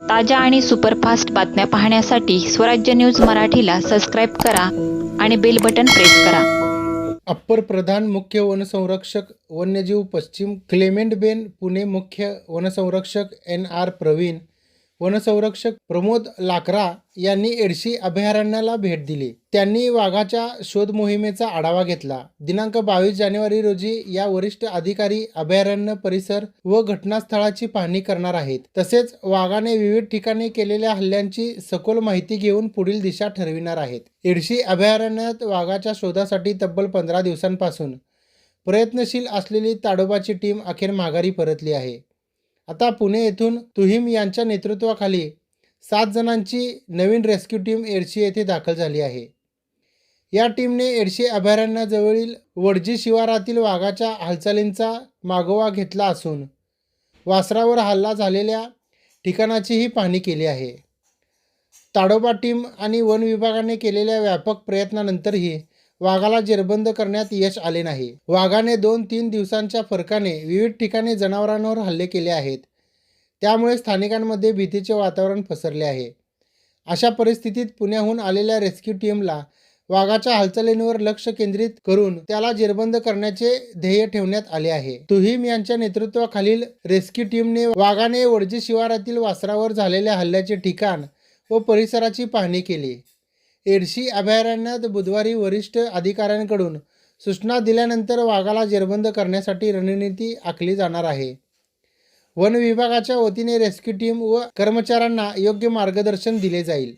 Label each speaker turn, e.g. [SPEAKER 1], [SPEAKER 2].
[SPEAKER 1] ताज्या आणि सुपरफास्ट बातम्या पाहण्यासाठी स्वराज्य न्यूज मराठीला सबस्क्राईब करा आणि बेल बटन प्रेस करा.
[SPEAKER 2] अप्पर प्रधान मुख्य वनसंरक्षक वन्यजीव पश्चिम क्लेमेंट बेन पुणे मुख्य वनसंरक्षक एन आर प्रवीण वनसंरक्षक प्रमोद लाकरा यांनी एडशी अभयारण्याला भेट दिली. त्यांनी वाघाच्या शोध मोहिमेचा आढावा घेतला. दिनांक बावीस जानेवारी रोजी या वरिष्ठ अधिकारी अभयारण्य परिसर व घटनास्थळाची पाहणी करणार आहेत. तसेच वाघाने विविध ठिकाणी केलेल्या हल्ल्यांची सखोल माहिती घेऊन पुढील दिशा ठरविणार आहेत. एडशी अभयारण्यात वाघाच्या शोधासाठी तब्बल पंधरा दिवसांपासून प्रयत्नशील असलेली ताडोबाची टीम अखेर माघारी परतली आहे. आता पुणे येथून तुहिम यांच्या नेतृत्वाखाली सात जणांची नवीन रेस्क्यू टीम एडशी येथे दाखल झाली आहे. या टीमने एडशी अभयारण्याजवळील वडजी शिवारातील वाघाच्या हालचालींचा मागोवा घेतला असून वासरावर हल्ला झालेल्या ठिकाणाचीही पाहणी केली आहे. ताडोबा टीम आणि वन विभागाने केलेल्या व्यापक प्रयत्नानंतरही वाघाला जेरबंद करण्यात यश आले नाही. वाघाने दोन तीन दिवसांच्या फरकाने विविध ठिकाणी जनावरांवर हल्ले केले आहेत. त्यामुळे स्थानिकांमध्ये भीतीचे वातावरण पसरले आहे. अशा परिस्थितीत पुण्याहून आलेल्या रेस्क्यू टीमला वाघाच्या हालचालींवर लक्ष केंद्रित करून त्याला जेरबंद करण्याचे ध्येय ठेवण्यात आले आहे. तुहिम यांच्या नेतृत्वाखालील रेस्क्यू टीमने वाघाने वडजी शिवारातील वासरावर झालेल्या हल्ल्याचे ठिकाण व परिसराची पाहणी केली. एडशी अभयारण्यात बुधवारी वरिष्ठ अधिकाऱ्यांकडून सूचना दिल्यानंतर वाघाला जेरबंद करण्यासाठी रणनीती आखली जाणार आहे. वन विभागाच्या वतीने रेस्क्यू टीम व कर्मचाऱ्यांना योग्य मार्गदर्शन दिले जाईल.